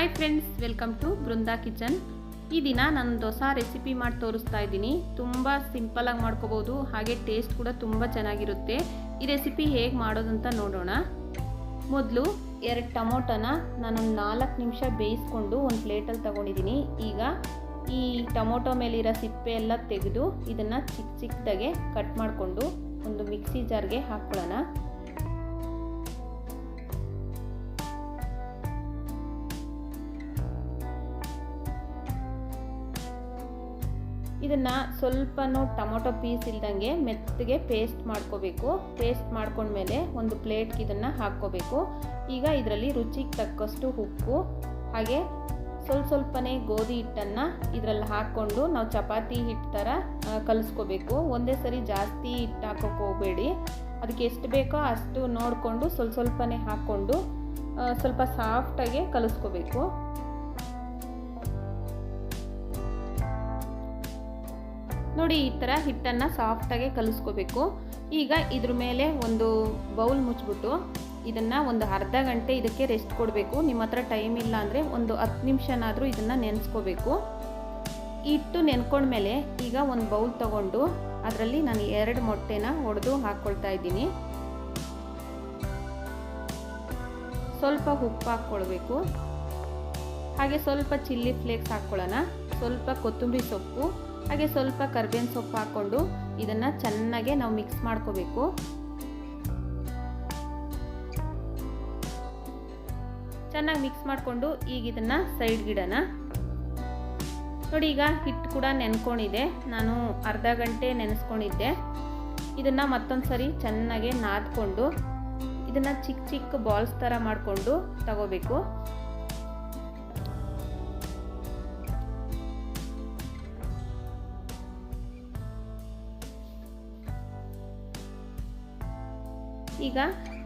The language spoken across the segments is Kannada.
Hi friends welcome to Brinda kitchen ಈ ದಿನ ನಾನು ದೋಸೆ ರೆಸಿಪಿ ಮಾಡಿ ತೋರಿಸ್ತಾ ಇದ್ದೀನಿ. ತುಂಬ ಸಿಂಪಲಾಗಿ ಮಾಡ್ಕೋಬೋದು. ಹಾಗೆ ಟೇಸ್ಟ್ ಕೂಡ ತುಂಬ ಚೆನ್ನಾಗಿರುತ್ತೆ. ಈ ರೆಸಿಪಿ ಹೇಗೆ ಮಾಡೋದಂತ ನೋಡೋಣ. ಮೊದಲು ಎರಡು ಟೊಮೊಟೊನ ನಾನೊಂದು ನಾಲ್ಕು ನಿಮಿಷ ಬೇಯಿಸ್ಕೊಂಡು ಒಂದು ಪ್ಲೇಟಲ್ಲಿ ತಗೊಂಡಿದ್ದೀನಿ ಈಗ ಈ ಟೊಮೊಟೊ ಮೇಲಿರೋ ಸಿಪ್ಪೆ ಎಲ್ಲ ತೆಗೆದು ಇದನ್ನು ಚಿಕ್ಕ ಚಿಕ್ಕದಾಗೆ ಕಟ್ ಮಾಡಿಕೊಂಡು ಒಂದು ಮಿಕ್ಸಿ ಜಾರ್ಗೆ ಹಾಕ್ಕೊಳ್ಳೋಣ. ಇದನ್ನು ಸ್ವಲ್ಪನೂ ಟೊಮೊಟೊ ಪೀಸ್ ಇಲ್ದಂಗೆ ಮೆತ್ತಗೆ ಪೇಸ್ಟ್ ಮಾಡ್ಕೋಬೇಕು. ಪೇಸ್ಟ್ ಮಾಡ್ಕೊಂಡ್ಮೇಲೆ ಒಂದು ಪ್ಲೇಟ್ಗೆ ಇದನ್ನು ಹಾಕ್ಕೋಬೇಕು. ಈಗ ಇದರಲ್ಲಿ ರುಚಿಗೆ ತಕ್ಕಷ್ಟು ಉಪ್ಪು, ಹಾಗೆ ಸ್ವಲ್ಪ ಸ್ವಲ್ಪನೇ ಗೋಧಿ ಹಿಟ್ಟನ್ನು ಇದರಲ್ಲಿ ಹಾಕ್ಕೊಂಡು ನಾವು ಚಪಾತಿ ಹಿಟ್ಟು ಥರ ಕಲಿಸ್ಕೋಬೇಕು. ಒಂದೇ ಸರಿ ಜಾಸ್ತಿ ಹಿಟ್ಟು ಹಾಕೋಕೆ ಹೋಗಬೇಡಿ. ಅದಕ್ಕೆ ಎಷ್ಟು ಬೇಕೋ ಅಷ್ಟು ನೋಡಿಕೊಂಡು ಸ್ವಲ್ಪ ಸ್ವಲ್ಪನೇ ಹಾಕ್ಕೊಂಡು ಸ್ವಲ್ಪ ಸಾಫ್ಟಾಗೆ ಕಲಿಸ್ಕೋಬೇಕು. ನೋಡಿ, ಈ ಥರ ಹಿಟ್ಟನ್ನು ಸಾಫ್ಟಾಗಿ ಕಲಿಸ್ಕೋಬೇಕು. ಈಗ ಇದ್ರ ಮೇಲೆ ಒಂದು ಬೌಲ್ ಮುಚ್ಚಿಬಿಟ್ಟು ಇದನ್ನು ಒಂದು ಅರ್ಧ ಗಂಟೆ ಇದಕ್ಕೆ ರೆಸ್ಟ್ ಕೊಡಬೇಕು. ನಿಮ್ಮ ಹತ್ರ ಟೈಮ್ ಇಲ್ಲ ಅಂದರೆ ಒಂದು ಹತ್ತು ನಿಮಿಷನಾದರೂ ಇದನ್ನು ನೆನೆಸ್ಕೋಬೇಕು. ಹಿಟ್ಟು ನೆನ್ಕೊಂಡ್ಮೇಲೆ ಈಗ ಒಂದು ಬೌಲ್ ತಗೊಂಡು ಅದರಲ್ಲಿ ನಾನು ಎರಡು ಮೊಟ್ಟೆನ ಒಡೆದು ಹಾಕ್ಕೊಳ್ತಾ ಇದ್ದೀನಿ. ಸ್ವಲ್ಪ ಉಪ್ಪು ಹಾಕ್ಕೊಳ್ಬೇಕು. ಹಾಗೆ ಸ್ವಲ್ಪ ಚಿಲ್ಲಿ ಫ್ಲೇಕ್ಸ್ ಹಾಕ್ಕೊಳ್ಳೋಣ. ಸ್ವಲ್ಪ ಕೊತ್ತಂಬರಿ ಸೊಪ್ಪು. ಹಾಗೆ ಸ್ವಲ್ಪ ಕರ್ಬೇವಿನ ಸೊಪ್ಪು ಹಾಕ್ಕೊಂಡು ಇದನ್ನು ಚೆನ್ನಾಗೆ ನಾವು ಮಿಕ್ಸ್ ಮಾಡ್ಕೋಬೇಕು. ಚೆನ್ನಾಗಿ ಮಿಕ್ಸ್ ಮಾಡಿಕೊಂಡು ಈಗ ಇದನ್ನು ಸೈಡ್ಗಿಡೋಣ ನೋಡಿ ಈಗ ಹಿಟ್ಟು ಕೂಡ ನೆನ್ಕೊಂಡಿದೆ. ನಾನು ಅರ್ಧ ಗಂಟೆ ನೆನೆಸ್ಕೊಂಡಿದ್ದೆ. ಇದನ್ನು ಮತ್ತೊಂದು ಸರಿ ಚೆನ್ನಾಗೆ ನಾದ್ಕೊಂಡು ಇದನ್ನು ಚಿಕ್ಕ ಚಿಕ್ಕ ಬಾಲ್ಸ್ ಥರ ಮಾಡಿಕೊಂಡು ತಗೋಬೇಕು. ಈಗ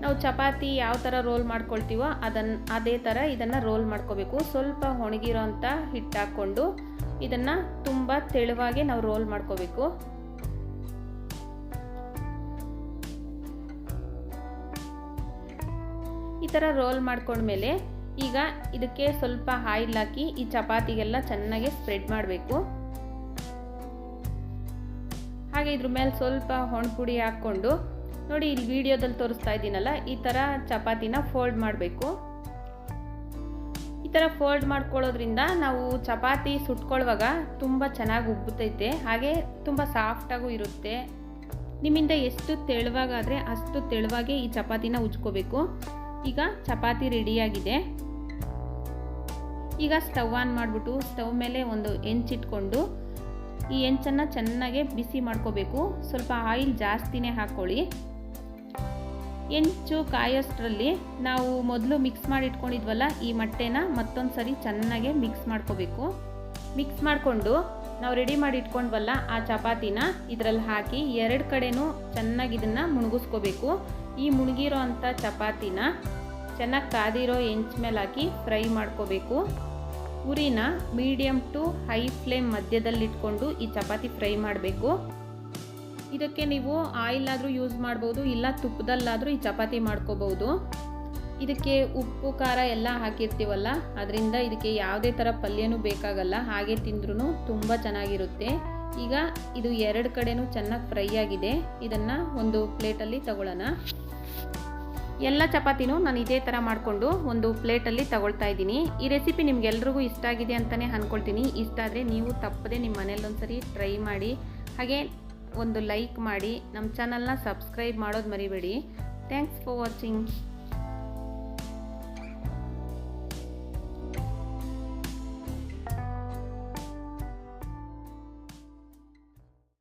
ನಾವು ಚಪಾತಿ ಯಾವ ಥರ ರೋಲ್ ಮಾಡ್ಕೊಳ್ತೀವೋ ಅದನ್ನು ಅದೇ ಥರ ಇದನ್ನು ರೋಲ್ ಮಾಡ್ಕೋಬೇಕು. ಸ್ವಲ್ಪ ಒಣಗಿರೋ ಅಂಥ ಹಿಟ್ಟು ಹಾಕ್ಕೊಂಡು ಇದನ್ನು ತುಂಬ ತೆಳುವಾಗಿ ನಾವು ರೋಲ್ ಮಾಡ್ಕೋಬೇಕು. ಈ ಥರ ರೋಲ್ ಮಾಡ್ಕೊಂಡ್ಮೇಲೆ ಈಗ ಇದಕ್ಕೆ ಸ್ವಲ್ಪ ಆಯಿಲ್ ಹಾಕಿ ಈ ಚಪಾತಿಗೆಲ್ಲ ಚೆನ್ನಾಗಿ ಸ್ಪ್ರೆಡ್ ಮಾಡಬೇಕು. ಹಾಗೆ ಇದ್ರ ಮೇಲೆ ಸ್ವಲ್ಪ ಹೊಣಪುಡಿ ಹಾಕ್ಕೊಂಡು ನೋಡಿ, ಇಲ್ಲಿ ವಿಡಿಯೋದಲ್ಲಿ ತೋರಿಸ್ತಾ ಇದ್ದೀನಲ್ಲ, ಈ ಥರ ಚಪಾತಿನ ಫೋಲ್ಡ್ ಮಾಡಬೇಕು. ಈ ಥರ ಫೋಲ್ಡ್ ಮಾಡ್ಕೊಳ್ಳೋದ್ರಿಂದ ನಾವು ಚಪಾತಿ ಸುಟ್ಕೊಳ್ಳುವಾಗ ತುಂಬ ಚೆನ್ನಾಗಿ ಉಬ್ಬುತ್ತೈತೆ ಹಾಗೆ ತುಂಬ ಸಾಫ್ಟಾಗೂ ಇರುತ್ತೆ. ನಿಮ್ಮಿಂದ ಎಷ್ಟು ತೆಳುವಾಗಾದರೆ ಅಷ್ಟು ತೆಳುವಾಗೆ ಈ ಚಪಾತಿನ ಉಜ್ಕೋಬೇಕು. ಈಗ ಚಪಾತಿ ರೆಡಿಯಾಗಿದೆ. ಈಗ ಸ್ಟವ್ ಆನ್ ಮಾಡಿಬಿಟ್ಟು ಸ್ಟವ್ ಮೇಲೆ ಒಂದು ಹೆಂಚಿಟ್ಕೊಂಡು ಈ ಹೆಂಚನ್ನು ಚೆನ್ನಾಗೆ ಬಿಸಿ ಮಾಡ್ಕೋಬೇಕು. ಸ್ವಲ್ಪ ಆಯಿಲ್ ಜಾಸ್ತಿನೇ ಹಾಕ್ಕೊಳ್ಳಿ ಹೆಂಚು ಕಾಯೋಷ್ಟರಲ್ಲಿ ನಾವು ಮೊದಲು ಮಿಕ್ಸ್ ಮಾಡಿ ಇಟ್ಕೊಂಡಿದ್ವಲ್ಲ ಈ ಮೊಟ್ಟೆನ ಮತ್ತೊಂದು ಸರಿ ಚೆನ್ನಾಗೆ ಮಿಕ್ಸ್ ಮಾಡ್ಕೋಬೇಕು. ಮಿಕ್ಸ್ ಮಾಡಿಕೊಂಡು ನಾವು ರೆಡಿ ಮಾಡಿ ಇಟ್ಕೊಂಡ್ವಲ್ಲ ಆ ಚಪಾತಿನ, ಇದರಲ್ಲಿ ಹಾಕಿ ಎರಡು ಕಡೆನೂ ಚೆನ್ನಾಗಿ ಇದನ್ನು ಮುಣಗಿಸ್ಕೋಬೇಕು. ಈ ಮುಣಗಿರೋ ಅಂಥ ಚಪಾತಿನ ಚೆನ್ನಾಗಿ ಕಾದಿರೋ ಹೆಂಚ್ ಮೇಲೆ ಹಾಕಿ ಫ್ರೈ ಮಾಡ್ಕೋಬೇಕು. ಉರಿನ ಮೀಡಿಯಮ್ ಟು ಹೈ ಫ್ಲೇಮ್ ಮಧ್ಯದಲ್ಲಿ ಇಟ್ಕೊಂಡು ಈ ಚಪಾತಿ ಫ್ರೈ ಮಾಡಬೇಕು. ಇದಕ್ಕೆ ನೀವು ಆಯಿಲ್ ಆದರೂ ಯೂಸ್ ಮಾಡ್ಬೋದು, ಇಲ್ಲ ತುಪ್ಪದಲ್ಲಾದರೂ ಈ ಚಪಾತಿ ಮಾಡ್ಕೋಬೋದು. ಇದಕ್ಕೆ ಉಪ್ಪು, ಖಾರ ಎಲ್ಲ ಹಾಕಿರ್ತೀವಲ್ಲ, ಅದರಿಂದ ಇದಕ್ಕೆ ಯಾವುದೇ ಥರ ಪಲ್ಯನೂ ಬೇಕಾಗಲ್ಲ, ಹಾಗೆ ತಿಂದ್ರೂ ತುಂಬ ಚೆನ್ನಾಗಿರುತ್ತೆ. ಈಗ ಇದು ಎರಡು ಕಡೆನೂ ಚೆನ್ನಾಗಿ ಫ್ರೈ ಆಗಿದೆ. ಇದನ್ನು ಒಂದು ಪ್ಲೇಟಲ್ಲಿ ತಗೊಳ್ಳೋಣ. ಎಲ್ಲ ಚಪಾತಿನೂ ನಾನು ಇದೇ ಥರ ಮಾಡಿಕೊಂಡು ಒಂದು ಪ್ಲೇಟಲ್ಲಿ ತಗೊಳ್ತಾ ಇದ್ದೀನಿ. ಈ ರೆಸಿಪಿ ನಿಮ್ಗೆಲ್ರಿಗೂ ಇಷ್ಟ ಆಗಿದೆ ಅಂತಲೇ ಅಂದ್ಕೊಳ್ತೀನಿ ಇಷ್ಟ ಆದರೆ ನೀವು ತಪ್ಪದೆ ನಿಮ್ಮ ಮನೇಲಿ ಒಂದ್ಸರಿ ಟ್ರೈ ಮಾಡಿ. ಹಾಗೆ ಒಂದು ಲೈಕ್ ಮಾಡಿ ನಮ್ಮ ಚಾನಲ್ನ ಸಬ್ಸ್ಕ್ರೈಬ್ ಮಾಡೋದು ಮರಿಬೇಡಿ. Thanks for watching